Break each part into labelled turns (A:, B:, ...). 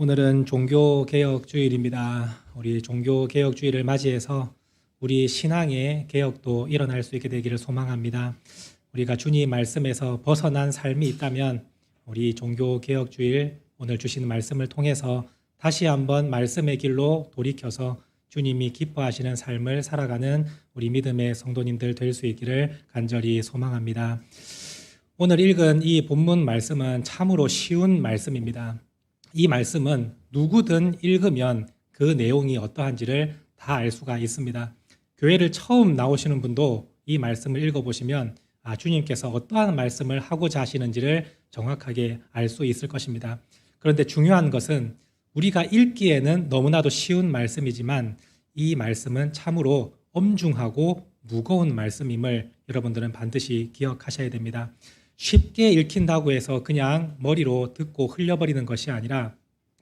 A: 오늘은 종교개혁주일입니다. 우리 종교개혁주일을 맞이해서 우리 신앙의 개혁도 일어날 수 있게 되기를 소망합니다. 우리가 주님 말씀에서 벗어난 삶이 있다면 우리 종교개혁주일 오늘 주시는 말씀을 통해서 다시 한번 말씀의 길로 돌이켜서 주님이 기뻐하시는 삶을 살아가는 우리 믿음의 성도님들 될 수 있기를 간절히 소망합니다. 오늘 읽은 이 본문 말씀은 참으로 쉬운 말씀입니다. 이 말씀은 누구든 읽으면 그 내용이 어떠한지를 다 알 수가 있습니다. 교회를 처음 나오시는 분도 이 말씀을 읽어보시면 아, 주님께서 어떠한 말씀을 하고자 하시는지를 정확하게 알 수 있을 것입니다. 그런데 중요한 것은 우리가 읽기에는 너무나도 쉬운 말씀이지만 이 말씀은 참으로 엄중하고 무거운 말씀임을 여러분들은 반드시 기억하셔야 됩니다. 쉽게 읽힌다고 해서 그냥 머리로 듣고 흘려버리는 것이 아니라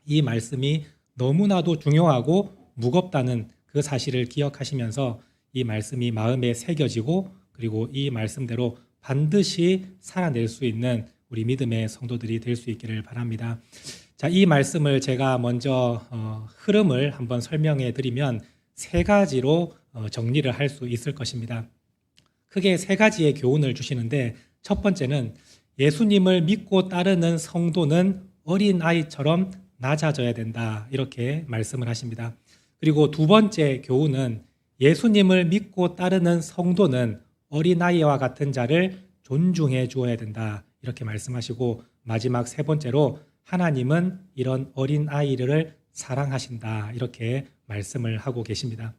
A: 이 말씀이 너무나도 중요하고 무겁다는 그 사실을 기억하시면서 이 말씀이 마음에 새겨지고 그리고 이 말씀대로 반드시 살아낼 수 있는 우리 믿음의 성도들이 될 수 있기를 바랍니다. 자, 이 말씀을 제가 먼저 어, 흐름을 한번 설명해 드리면 세 가지로 어, 정리를 할 수 있을 것입니다. 크게 세 가지의 교훈을 주시는데 첫 번째는 예수님을 믿고 따르는 성도는 어린 아이처럼 낮아져야 된다. 이렇게 말씀을 하십니다. 그리고 두 번째 교훈은 예수님을 믿고 따르는 성도는 어린아이와 같은 자를 존중해 주어야 된다. 이렇게 말씀하시고 마지막 세 번째로 하나님은 이런 어린아이를 사랑하신다. 이렇게 말씀을 하고 계십니다.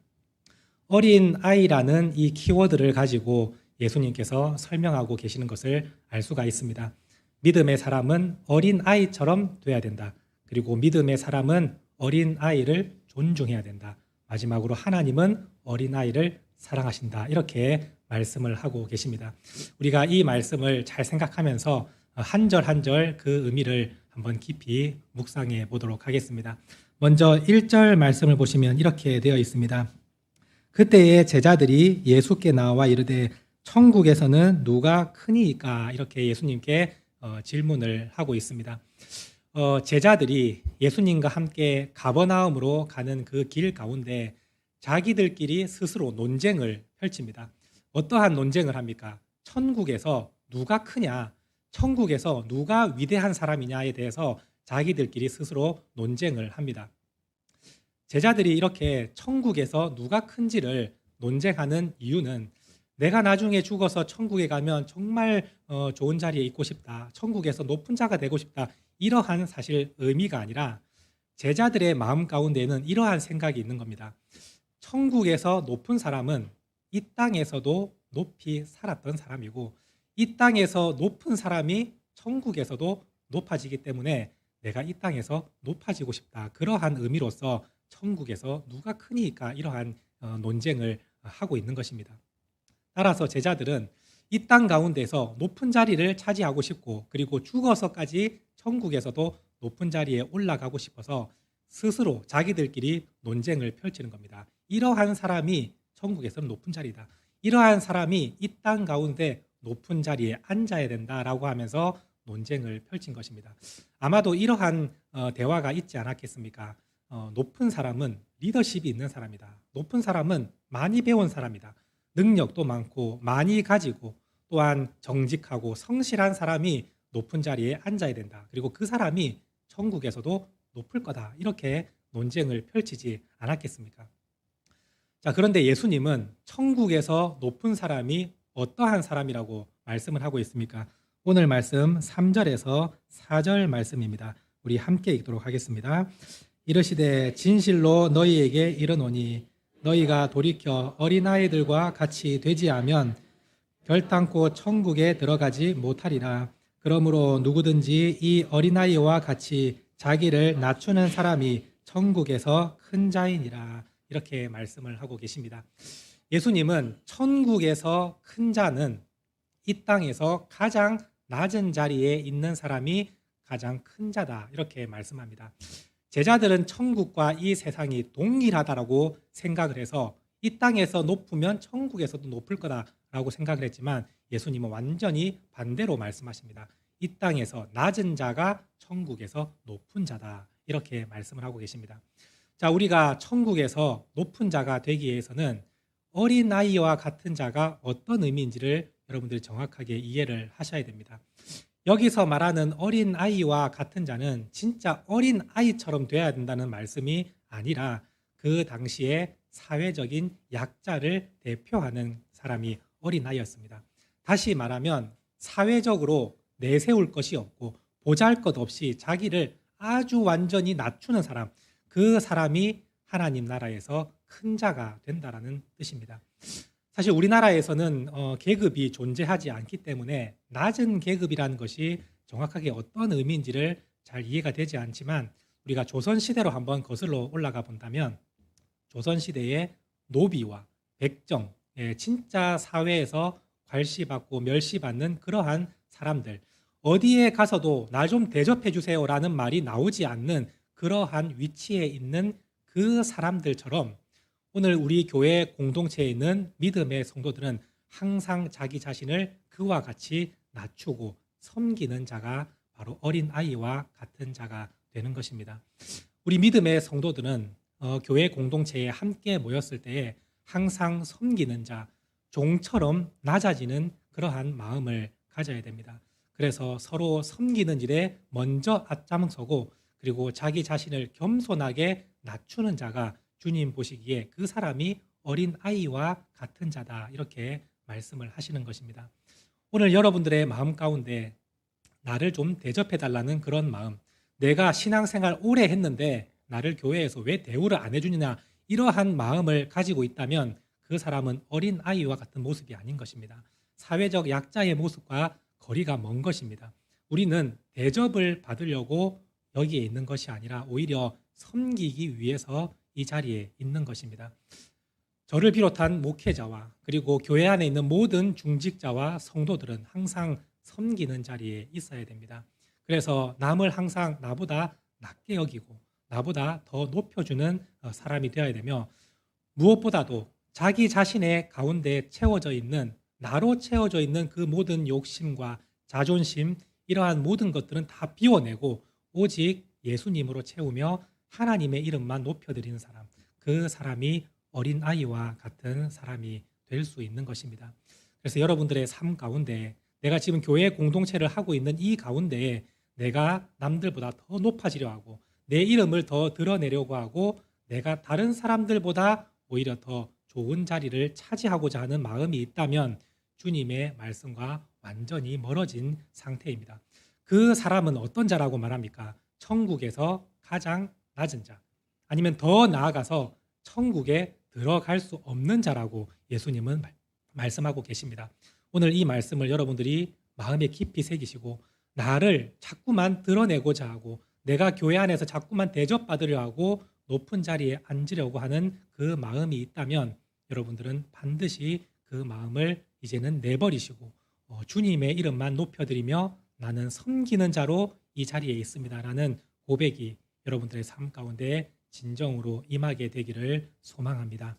A: 어린 아이라는 이 키워드를 가지고 예수님께서 설명하고 계시는 것을 알 수가 있습니다. 믿음의 사람은 어린 아이처럼 돼야 된다. 그리고 믿음의 사람은 어린 아이를 존중해야 된다. 마지막으로 하나님은 어린 아이를 사랑하신다. 이렇게 말씀을 하고 계십니다. 우리가 이 말씀을 잘 생각하면서 한 절 한 절 그 의미를 한번 깊이 묵상해 보도록 하겠습니다. 먼저 1절 말씀을 보시면 이렇게 되어 있습니다. 그때의 제자들이 예수께 나와 이르되 천국에서는 누가 크니까 이렇게 예수님께 어, 질문을 하고 있습니다. 어, 제자들이 예수님과 함께 가버나움으로 가는 그 길 가운데 자기들끼리 스스로 논쟁을 펼칩니다. 어떠한 논쟁을 합니까? 천국에서 누가 크냐? 천국에서 누가 위대한 사람이냐에 대해서 자기들끼리 스스로 논쟁을 합니다. 제자들이 이렇게 천국에서 누가 큰지를 논쟁하는 이유는 내가 나중에 죽어서 천국에 가면 정말 어, 좋은 자리에 있고 싶다. 천국에서 높은 자가 되고 싶다. 이러한 사실 의미가 아니라 제자들의 마음 가운데는 이러한 생각이 있는 겁니다. 천국에서 높은 사람은 이 땅에서도 높이 살았던 사람이고 이 땅에서 높은 사람이 천국에서도 높아지기 때문에 내가 이 땅에서 높아지고 싶다. 그러한 의미로서 천국에서 누가 크니까 이러한 어, 논쟁을 하고 있는 것입니다. 따라서 제자들은 이 땅 가운데서 높은 자리를 차지하고 싶고 그리고 죽어서까지 천국에서도 높은 자리에 올라가고 싶어서 스스로 자기들끼리 논쟁을 펼치는 겁니다. 이러한 사람이 천국에서는 높은 자리다. 이러한 사람이 이 땅 가운데 높은 자리에 앉아야 된다라고 하면서 논쟁을 펼친 것입니다. 아마도 이러한 어, 대화가 있지 않았겠습니까? 어, 높은 사람은 리더십이 있는 사람이다. 높은 사람은 많이 배운 사람이다. 능력도 많고 많이 가지고 또한 정직하고 성실한 사람이 높은 자리에 앉아야 된다. 그리고 그 사람이 천국에서도 높을 거다. 이렇게 논쟁을 펼치지 않았겠습니까? 자, 그런데 예수님은 천국에서 높은 사람이 어떠한 사람이라고 말씀을 하고 있습니까? 오늘 말씀 3절에서 4절 말씀입니다. 우리 함께 읽도록 하겠습니다. 이르시되 진실로 너희에게 이르노니 너희가 돌이켜 어린아이들과 같이 되지 않으면 결단코 천국에 들어가지 못하리라. 그러므로 누구든지 이 어린아이와 같이 자기를 낮추는 사람이 천국에서 큰 자이니라. 이렇게 말씀을 하고 계십니다. 예수님은 천국에서 큰 자는 이 땅에서 가장 낮은 자리에 있는 사람이 가장 큰 자다. 이렇게 말씀합니다. 제자들은 천국과 이 세상이 동일하다라고 생각을 해서 이 땅에서 높으면 천국에서도 높을 거다라고 생각을 했지만 예수님은 완전히 반대로 말씀하십니다. 이 땅에서 낮은 자가 천국에서 높은 자다. 이렇게 말씀을 하고 계십니다. 자, 우리가 천국에서 높은 자가 되기 위해서는 어린 아이와 같은 자가 어떤 의미인지를 여러분들이 정확하게 이해를 하셔야 됩니다. 여기서 말하는 어린 아이와 같은 자는 진짜 어린 아이처럼 돼야 된다는 말씀이 아니라 그 당시에 사회적인 약자를 대표하는 사람이 어린 아이였습니다. 다시 말하면 사회적으로 내세울 것이 없고 보잘 것 없이 자기를 아주 완전히 낮추는 사람, 그 사람이 하나님 나라에서 큰 자가 된다라는 뜻입니다. 사실 우리나라에서는 어, 계급이 존재하지 않기 때문에 낮은 계급이라는 것이 정확하게 어떤 의미인지를 잘 이해가 되지 않지만 우리가 조선 시대로 한번 거슬러 올라가 본다면 조선 시대의 노비와 백정, 예, 진짜 사회에서 괄시받고 멸시받는 그러한 사람들 어디에 가서도 나 좀 대접해 주세요라는 말이 나오지 않는 그러한 위치에 있는 그 사람들처럼 오늘 우리 교회 공동체에 있는 믿음의 성도들은 항상 자기 자신을 그와 같이 낮추고 섬기는 자가 바로 어린 아이와 같은 자가 되는 것입니다. 우리 믿음의 성도들은 어, 교회 공동체에 함께 모였을 때에 항상 섬기는 자, 종처럼 낮아지는 그러한 마음을 가져야 됩니다. 그래서 서로 섬기는 일에 먼저 앞장서고 그리고 자기 자신을 겸손하게 낮추는 자가 주님 보시기에 그 사람이 어린 아이와 같은 자다 이렇게 말씀을 하시는 것입니다. 오늘 여러분들의 마음 가운데 나를 좀 대접해 달라는 그런 마음, 내가 신앙생활 오래 했는데 나를 교회에서 왜 대우를 안 해주느냐 이러한 마음을 가지고 있다면 그 사람은 어린 아이와 같은 모습이 아닌 것입니다. 사회적 약자의 모습과 거리가 먼 것입니다. 우리는 대접을 받으려고 여기에 있는 것이 아니라 오히려 섬기기 위해서 이 자리에 있는 것입니다. 저를 비롯한 목회자와 그리고 교회 안에 있는 모든 중직자와 성도들은 항상 섬기는 자리에 있어야 됩니다. 그래서 남을 항상 나보다 낮게 여기고 나보다 더 높여주는 어, 사람이 되어야 되며 무엇보다도 자기 자신의 가운데 채워져 있는 나로 채워져 있는 그 모든 욕심과 자존심 이러한 모든 것들은 다 비워내고 오직 예수님으로 채우며 하나님의 이름만 높여드리는 사람 그 사람이 어린 아이와 같은 사람이 될 수 있는 것입니다. 그래서 여러분들의 삶 가운데 내가 지금 교회 공동체를 하고 있는 이 가운데 내가 남들보다 더 높아지려 하고 내 이름을 더 드러내려고 하고 내가 다른 사람들보다 오히려 더 좋은 자리를 차지하고자 하는 마음이 있다면 주님의 말씀과 완전히 멀어진 상태입니다. 그 사람은 어떤 자라고 말합니까? 천국에서 가장 낮은 자. 아니면 더 나아가서 천국에 들어갈 수 없는 자라고 예수님은 말씀하고 계십니다. 오늘 이 말씀을 여러분들이 마음에 깊이 새기시고 나를 자꾸만 드러내고자 하고 내가 교회 안에서 자꾸만 대접받으려 하고 높은 자리에 앉으려고 하는 그 마음이 있다면 여러분들은 반드시 그 마음을 이제는 내버리시고 어, 주님의 이름만 높여드리며 나는 섬기는 자로 이 자리에 있습니다라는 고백이 여러분들의 삶 가운데 진정으로 임하게 되기를 소망합니다.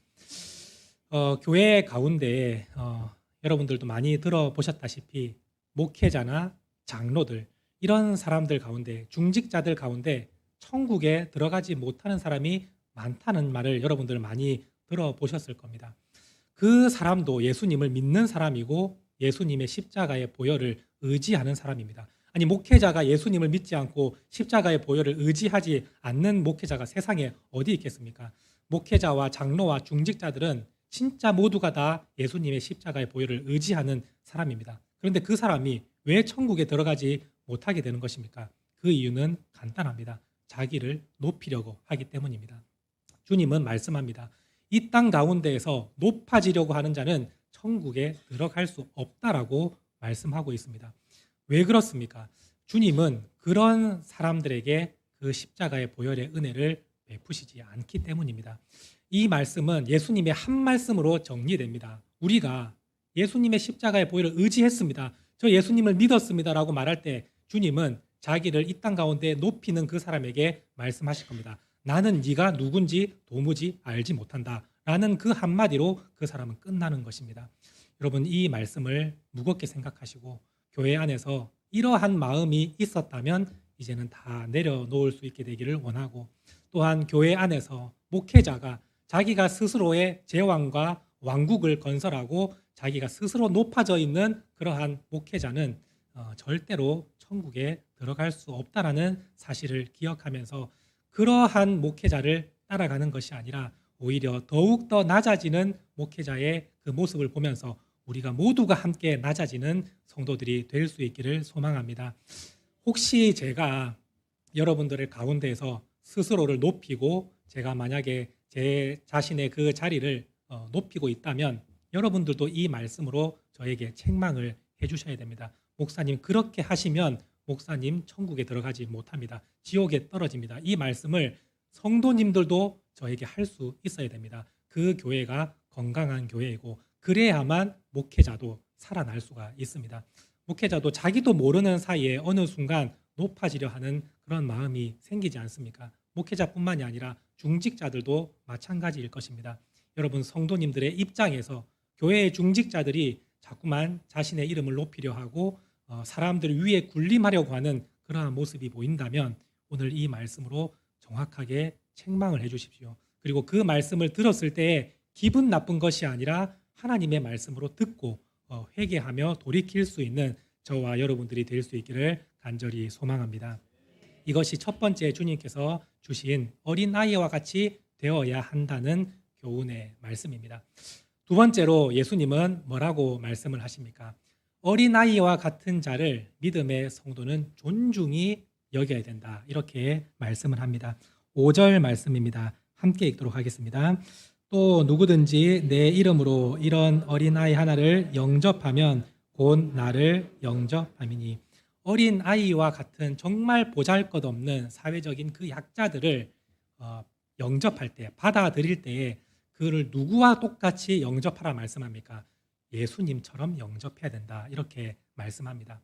A: 어, 교회 가운데 어, 여러분들도 많이 들어보셨다시피 목회자나 장로들 이런 사람들 가운데 중직자들 가운데 천국에 들어가지 못하는 사람이 많다는 말을 여러분들 많이 들어보셨을 겁니다. 그 사람도 예수님을 믿는 사람이고 예수님의 십자가의 보혈을 의지하는 사람입니다. 아니 목회자가 예수님을 믿지 않고 십자가의 보혈을 의지하지 않는 목회자가 세상에 어디 있겠습니까? 목회자와 장로와 중직자들은 진짜 모두가 다 예수님의 십자가의 보혈을 의지하는 사람입니다. 그런데 그 사람이 왜 천국에 들어가지 못하게 되는 것입니까? 그 이유는 간단합니다. 자기를 높이려고 하기 때문입니다. 주님은 말씀합니다. 이 땅 가운데에서 높아지려고 하는 자는 천국에 들어갈 수 없다라고 말씀하고 있습니다. 왜 그렇습니까? 주님은 그런 사람들에게 그 십자가의 보혈의 은혜를 베푸시지 않기 때문입니다. 이 말씀은 예수님의 한 말씀으로 정리됩니다. 우리가 예수님의 십자가의 보혈을 의지했습니다. 저 예수님을 믿었습니다라고 말할 때 주님은 자기를 이 땅 가운데 높이는 그 사람에게 말씀하실 겁니다. 나는 네가 누군지 도무지 알지 못한다. 라는 그 한마디로 그 사람은 끝나는 것입니다. 여러분 이 말씀을 무겁게 생각하시고 교회 안에서 이러한 마음이 있었다면 이제는 다 내려놓을 수 있게 되기를 원하고 또한 교회 안에서 목회자가 자기가 스스로의 제왕과 왕국을 건설하고 자기가 스스로 높아져 있는 그러한 목회자는 어, 절대로 천국에 들어갈 수 없다라는 사실을 기억하면서 그러한 목회자를 따라가는 것이 아니라 오히려 더욱 더 낮아지는 목회자의 그 모습을 보면서 우리가 모두가 함께 낮아지는 성도들이 될 수 있기를 소망합니다. 혹시 제가 여러분들의 가운데에서 스스로를 높이고 제가 만약에 제 자신의 그 자리를 어, 높이고 있다면 여러분들도 이 말씀으로 저에게 책망을 해주셔야 됩니다. 목사님 그렇게 하시면 목사님 천국에 들어가지 못합니다. 지옥에 떨어집니다. 이 말씀을 성도님들도 저에게 할 수 있어야 됩니다. 그 교회가 건강한 교회이고 그래야만 목회자도 살아날 수가 있습니다. 목회자도 자기도 모르는 사이에 어느 순간 높아지려 하는 그런 마음이 생기지 않습니까? 목회자뿐만이 아니라 중직자들도 마찬가지일 것입니다. 여러분 성도님들의 입장에서 교회의 중직자들이 자꾸만 자신의 이름을 높이려 하고 어, 사람들 위에 군림하려고 하는 그러한 모습이 보인다면 오늘 이 말씀으로 정확하게 책망을 해주십시오. 그리고 그 말씀을 들었을 때 기분 나쁜 것이 아니라 하나님의 말씀으로 듣고 어, 회개하며 돌이킬 수 있는 저와 여러분들이 될 수 있기를 간절히 소망합니다. 이것이 첫 번째 주님께서 주신 어린 아이와 같이 되어야 한다는 교훈의 말씀입니다. 두 번째로 예수님은 뭐라고 말씀을 하십니까? 어린 아이와 같은 자를 믿음의 성도는 존중히 여겨야 된다. 이렇게 말씀을 합니다. 5절 말씀입니다. 함께 읽도록 하겠습니다. 또 누구든지 내 이름으로 이런 어린아이 하나를 영접하면 곧 나를 영접함이니 어린 아이와 같은 정말 보잘것없는 사회적인 그 약자들을 어, 영접할 때 받아들일 때에 그를 누구와 똑같이 영접하라 말씀합니까? 예수님처럼 영접해야 된다 이렇게 말씀합니다.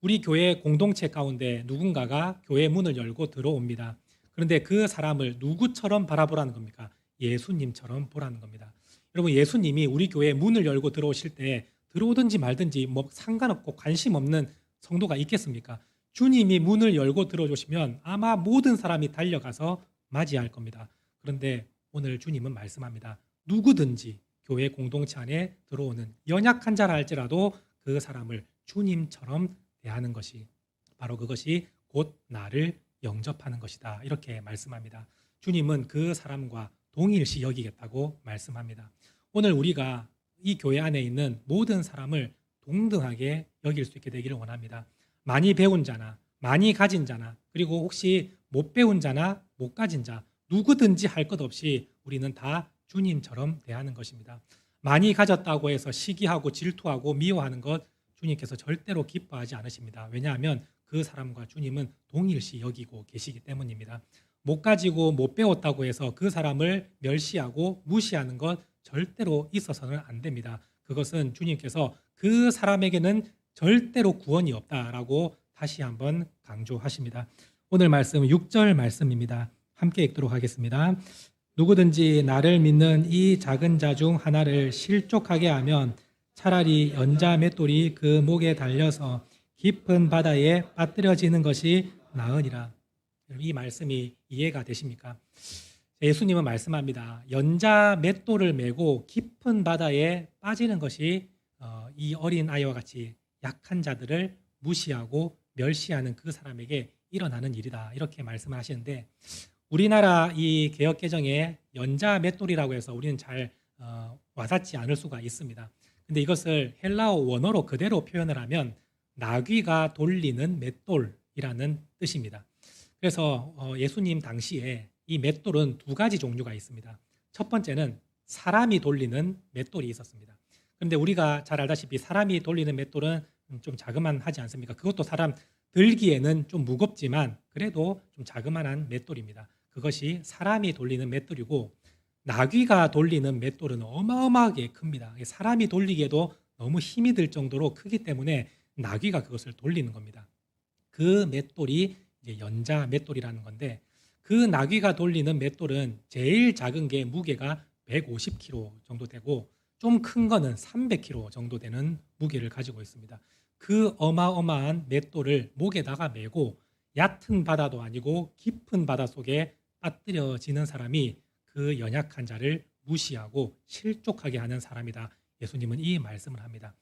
A: 우리 교회 공동체 가운데 누군가가 교회 문을 열고 들어옵니다. 그런데 그 사람을 누구처럼 바라보라는 겁니까? 예수님처럼 보라는 겁니다. 여러분 예수님이 우리 교회 문을 열고 들어오실 때 들어오든지 말든지 뭐 상관없고 관심 없는 성도가 있겠습니까? 주님이 문을 열고 들어오시면 아마 모든 사람이 달려가서 맞이할 겁니다. 그런데 오늘 주님은 말씀합니다. 누구든지 교회 공동체 안에 들어오는 연약한 자라 할지라도 그 사람을 주님처럼 대하는 것이 바로 그것이 곧 나를 영접하는 것이다. 이렇게 말씀합니다. 주님은 그 사람과 동일시 여기겠다고 말씀합니다. 오늘 우리가 이 교회 안에 있는 모든 사람을 동등하게 여길 수 있게 되기를 원합니다. 많이 배운 자나 많이 가진 자나 그리고 혹시 못 배운 자나 못 가진 자 누구든지 할 것 없이 우리는 다 주님처럼 대하는 것입니다. 많이 가졌다고 해서 시기하고 질투하고 미워하는 것 주님께서 절대로 기뻐하지 않으십니다. 왜냐하면 그 사람과 주님은 동일시 여기고 계시기 때문입니다. 못 가지고 못 배웠다고 해서 그 사람을 멸시하고 무시하는 것 절대로 있어서는 안 됩니다. 그것은 주님께서 그 사람에게는 절대로 구원이 없다라고 다시 한번 강조하십니다. 오늘 말씀 6절 말씀입니다. 함께 읽도록 하겠습니다. 누구든지 나를 믿는 이 작은 자 중 하나를 실족하게 하면 차라리 연자 맷돌이 그 목에 달려서 깊은 바다에 빠뜨려지는 것이 나으니라. 이 말씀이 이해가 되십니까? 예수님은 말씀합니다. 연자 맷돌을 메고 깊은 바다에 빠지는 것이 어, 이 어린 아이와 같이 약한 자들을 무시하고 멸시하는 그 사람에게 일어나는 일이다. 이렇게 말씀을 하시는데 우리나라 이 개혁 개정에 연자 맷돌이라고 해서 우리는 잘 어, 와닿지 않을 수가 있습니다. 근데 이것을 헬라어 원어로 그대로 표현을 하면 나귀가 돌리는 맷돌이라는 뜻입니다. 그래서 어, 예수님 당시에 이 맷돌은 두 가지 종류가 있습니다. 첫 번째는 사람이 돌리는 맷돌이 있었습니다. 그런데 우리가 잘 알다시피 사람이 돌리는 맷돌은 좀 자그만하지 않습니까? 그것도 사람 들기에는 좀 무겁지만 그래도 좀 자그만한 맷돌입니다. 그것이 사람이 돌리는 맷돌이고 나귀가 돌리는 맷돌은 어마어마하게 큽니다. 사람이 돌리기에도 너무 힘이 들 정도로 크기 때문에 나귀가 그것을 돌리는 겁니다. 그 맷돌이 이제 연자 맷돌이라는 건데 그 나귀가 돌리는 맷돌은 제일 작은 게 무게가 150kg 정도 되고 좀 큰 거는 300kg 정도 되는 무게를 가지고 있습니다. 그 어마어마한 맷돌을 목에다가 메고 얕은 바다도 아니고 깊은 바다 속에 빠뜨려지는 사람이 그 연약한 자를 무시하고 실족하게 하는 사람이다. 예수님은 이 말씀을 합니다.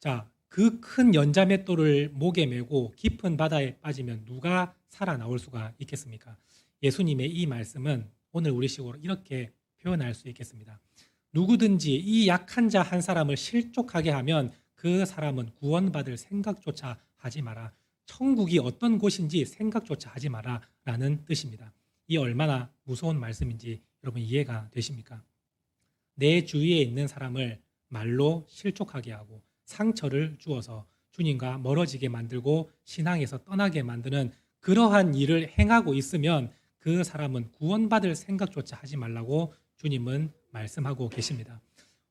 A: 자, 그 큰 연자맷돌을 목에 메고 깊은 바다에 빠지면 누가 살아 나올 수가 있겠습니까? 예수님의 이 말씀은 오늘 우리식으로 이렇게 표현할 수 있겠습니다. 누구든지 이 약한 자 한 사람을 실족하게 하면 그 사람은 구원받을 생각조차 하지 마라. 천국이 어떤 곳인지 생각조차 하지 마라. 라는 뜻입니다. 이 얼마나 무서운 말씀인지 여러분 이해가 되십니까? 내 주위에 있는 사람을 말로 실족하게 하고 상처를 주어서 주님과 멀어지게 만들고 신앙에서 떠나게 만드는 그러한 일을 행하고 있으면 그 사람은 구원받을 생각조차 하지 말라고 주님은 말씀하고 계십니다.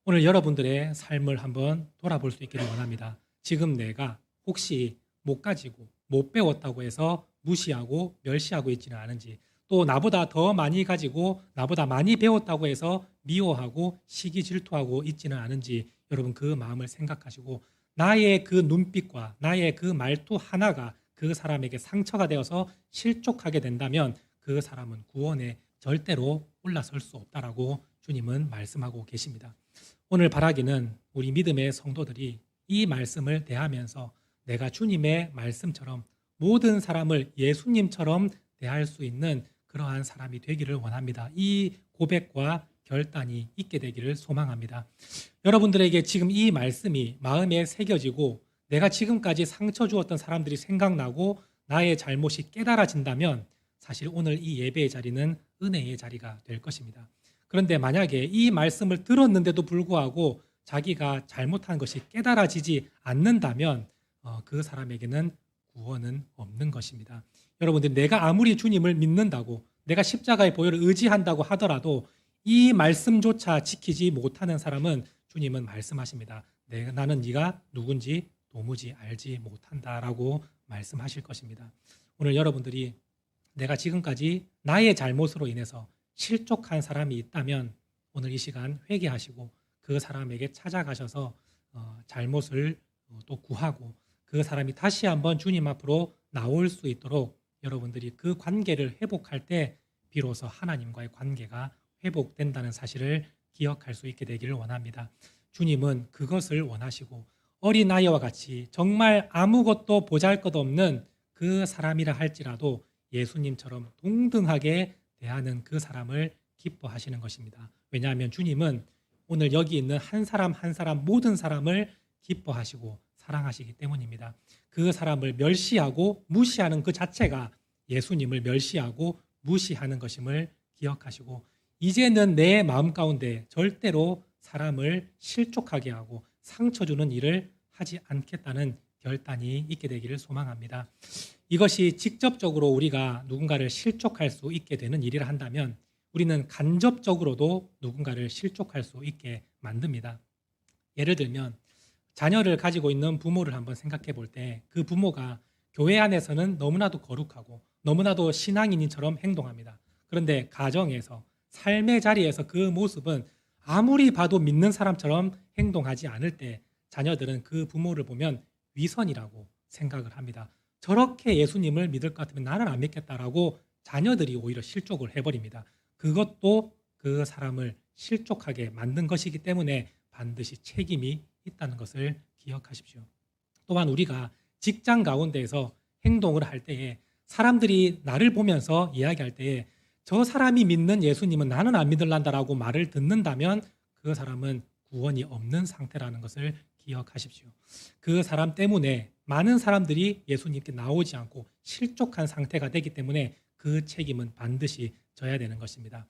A: 오늘 여러분들의 삶을 한번 돌아볼 수 있기를 원합니다. 지금 내가 혹시 못 가지고 못 배웠다고 해서 무시하고 멸시하고 있지는 않은지 또 나보다 더 많이 가지고 나보다 많이 배웠다고 해서 미워하고 시기 질투하고 있지는 않은지 여러분 그 마음을 생각하시고 나의 그 눈빛과 나의 그 말투 하나가 그 사람에게 상처가 되어서 실족하게 된다면 그 사람은 구원에 절대로 올라설 수 없다라고 주님은 말씀하고 계십니다. 오늘 바라기는 우리 믿음의 성도들이 이 말씀을 대하면서 내가 주님의 말씀처럼 모든 사람을 예수님처럼 대할 수 있는 그러한 사람이 되기를 원합니다. 이 고백과 결단이 있게 되기를 소망합니다. 여러분들에게 지금 이 말씀이 마음에 새겨지고 내가 지금까지 상처 주었던 사람들이 생각나고 나의 잘못이 깨달아진다면 사실 오늘 이 예배의 자리는 은혜의 자리가 될 것입니다. 그런데 만약에 이 말씀을 들었는데도 불구하고 자기가 잘못한 것이 깨달아지지 않는다면 어, 그 사람에게는 구원은 없는 것입니다. 여러분들 내가 아무리 주님을 믿는다고 내가 십자가의 보혈을 의지한다고 하더라도 이 말씀조차 지키지 못하는 사람은 주님은 말씀하십니다. 내가 나는 네가 누군지 도무지 알지 못한다라고 말씀하실 것입니다. 오늘 여러분들이 내가 지금까지 나의 잘못으로 인해서 실족한 사람이 있다면 오늘 이 시간 회개하시고 그 사람에게 찾아가셔서 어, 잘못을 어, 또 구하고 그 사람이 다시 한번 주님 앞으로 나올 수 있도록 여러분들이 그 관계를 회복할 때 비로소 하나님과의 관계가 회복된다는 사실을 기억할 수 있게 되기를 원합니다. 주님은 그것을 원하시고 어린아이와 같이 정말 아무것도 보잘 것 없는 그 사람이라 할지라도 예수님처럼 동등하게 대하는 그 사람을 기뻐하시는 것입니다. 왜냐하면 주님은 오늘 여기 있는 한 사람 한 사람 모든 사람을 기뻐하시고 사랑하시기 때문입니다. 그 사람을 멸시하고 무시하는 그 자체가 예수님을 멸시하고 무시하는 것임을 기억하시고 이제는 내 마음 가운데 절대로 사람을 실족하게 하고 상처 주는 일을 하지 않겠다는 결단이 있게 되기를 소망합니다. 이것이 직접적으로 우리가 누군가를 실족할 수 있게 되는 일이라 한다면 우리는 간접적으로도 누군가를 실족할 수 있게 만듭니다. 예를 들면 자녀를 가지고 있는 부모를 한번 생각해 볼 때 그 부모가 교회 안에서는 너무나도 거룩하고 너무나도 신앙인처럼 행동합니다. 그런데 가정에서 삶의 자리에서 그 모습은 아무리 봐도 믿는 사람처럼 행동하지 않을 때 자녀들은 그 부모를 보면 위선이라고 생각을 합니다. 저렇게 예수님을 믿을 것 같으면 나는 안 믿겠다라고 자녀들이 오히려 실족을 해버립니다. 그것도 그 사람을 실족하게 만든 것이기 때문에 반드시 책임이 있다는 것을 기억하십시오. 또한 우리가 직장 가운데에서 행동을 할 때에 사람들이 나를 보면서 이야기할 때에 저 사람이 믿는 예수님은 나는 안 믿을란다라고 말을 듣는다면 그 사람은 구원이 없는 상태라는 것을 기억하십시오. 그 사람 때문에 많은 사람들이 예수님께 나오지 않고 실족한 상태가 되기 때문에 그 책임은 반드시 져야 되는 것입니다.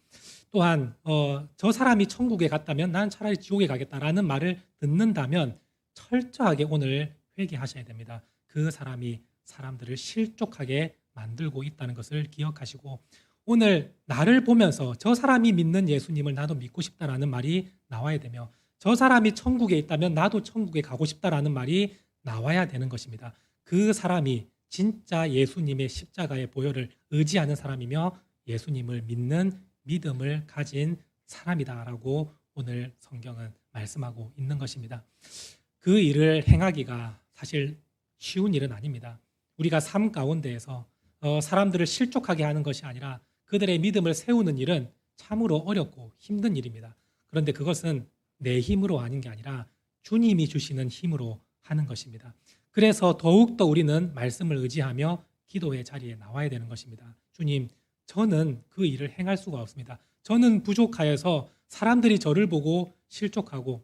A: 또한 어, 저 사람이 천국에 갔다면 나는 차라리 지옥에 가겠다라는 말을 듣는다면 철저하게 오늘 회개하셔야 됩니다. 그 사람이 사람들을 실족하게 만들고 있다는 것을 기억하시고 오늘 나를 보면서 저 사람이 믿는 예수님을 나도 믿고 싶다라는 말이 나와야 되며 저 사람이 천국에 있다면 나도 천국에 가고 싶다라는 말이 나와야 되는 것입니다. 그 사람이 진짜 예수님의 십자가의 보혈을 의지하는 사람이며 예수님을 믿는 믿음을 가진 사람이다라고 오늘 성경은 말씀하고 있는 것입니다. 그 일을 행하기가 사실 쉬운 일은 아닙니다. 우리가 삶 가운데에서 어, 사람들을 실족하게 하는 것이 아니라 그들의 믿음을 세우는 일은 참으로 어렵고 힘든 일입니다. 그런데 그것은 내 힘으로 하는 게 아니라 주님이 주시는 힘으로 하는 것입니다. 그래서 더욱더 우리는 말씀을 의지하며 기도의 자리에 나와야 되는 것입니다. 주님, 저는 그 일을 행할 수가 없습니다. 저는 부족하여서 사람들이 저를 보고 실족하고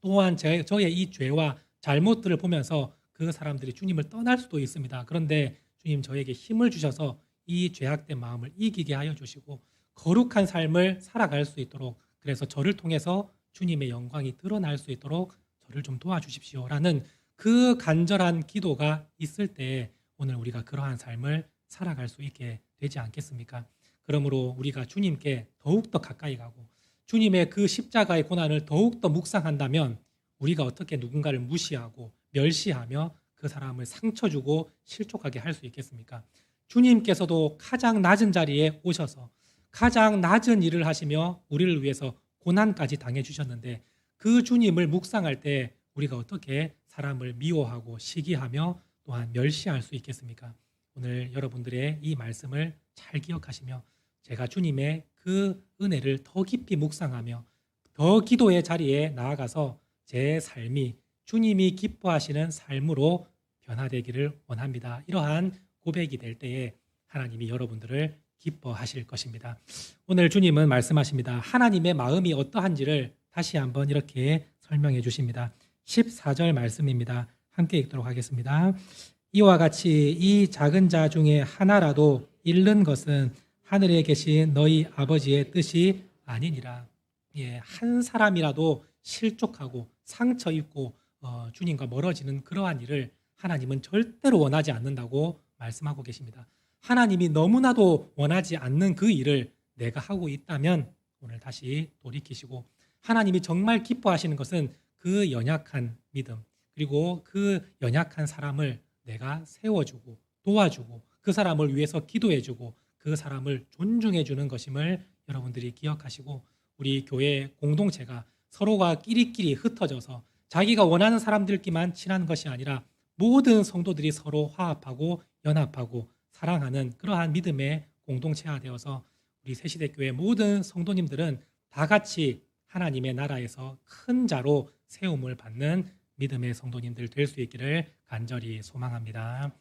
A: 또한 제, 저의 이 죄와 잘못들을 보면서 그 사람들이 주님을 떠날 수도 있습니다. 그런데 주님 저에게 힘을 주셔서 이 죄악된 마음을 이기게 하여 주시고 거룩한 삶을 살아갈 수 있도록 그래서 저를 통해서 주님의 영광이 드러날 수 있도록 저를 좀 도와주십시오라는 그 간절한 기도가 있을 때 오늘 우리가 그러한 삶을 살아갈 수 있게 되지 않겠습니까? 그러므로 우리가 주님께 더욱더 가까이 가고 주님의 그 십자가의 고난을 더욱더 묵상한다면 우리가 어떻게 누군가를 무시하고 멸시하며 그 사람을 상처 주고 실족하게 할 수 있겠습니까? 주님께서도 가장 낮은 자리에 오셔서 가장 낮은 일을 하시며 우리를 위해서 고난까지 당해 주셨는데 그 주님을 묵상할 때 우리가 어떻게 사람을 미워하고 시기하며 또한 멸시할 수 있겠습니까? 오늘 여러분들의 이 말씀을 잘 기억하시며 제가 주님의 그 은혜를 더 깊이 묵상하며 더 기도의 자리에 나아가서 제 삶이 주님이 기뻐하시는 삶으로 변화되기를 원합니다. 이러한 고백이 될 때에 하나님이 여러분들을 기뻐하실 것입니다. 오늘 주님은 말씀하십니다. 하나님의 마음이 어떠한지를 다시 한번 이렇게 설명해 주십니다. 14절 말씀입니다. 함께 읽도록 하겠습니다. 이와 같이 이 작은 자 중에 하나라도 잃는 것은 하늘에 계신 너희 아버지의 뜻이 아니니라. 예, 한 사람이라도 실족하고 상처 입고 어, 주님과 멀어지는 그러한 일을 하나님은 절대로 원하지 않는다고 말씀하고 계십니다. 하나님이 너무나도 원하지 않는 그 일을 내가 하고 있다면 오늘 다시 돌이키시고 하나님이 정말 기뻐하시는 것은 그 연약한 믿음 그리고 그 연약한 사람을 내가 세워주고 도와주고 그 사람을 위해서 기도해주고 그 사람을 존중해주는 것임을 여러분들이 기억하시고 우리 교회 공동체가 서로가 끼리끼리 흩어져서 자기가 원하는 사람들끼만 친한 것이 아니라 모든 성도들이 서로 화합하고 연합하고 사랑하는 그러한 믿음의 공동체가 되어서 우리 새시대 교회 모든 성도님들은 다 같이 하나님의 나라에서 큰 자로 세움을 받는 믿음의 성도님들 될 수 있기를 간절히 소망합니다.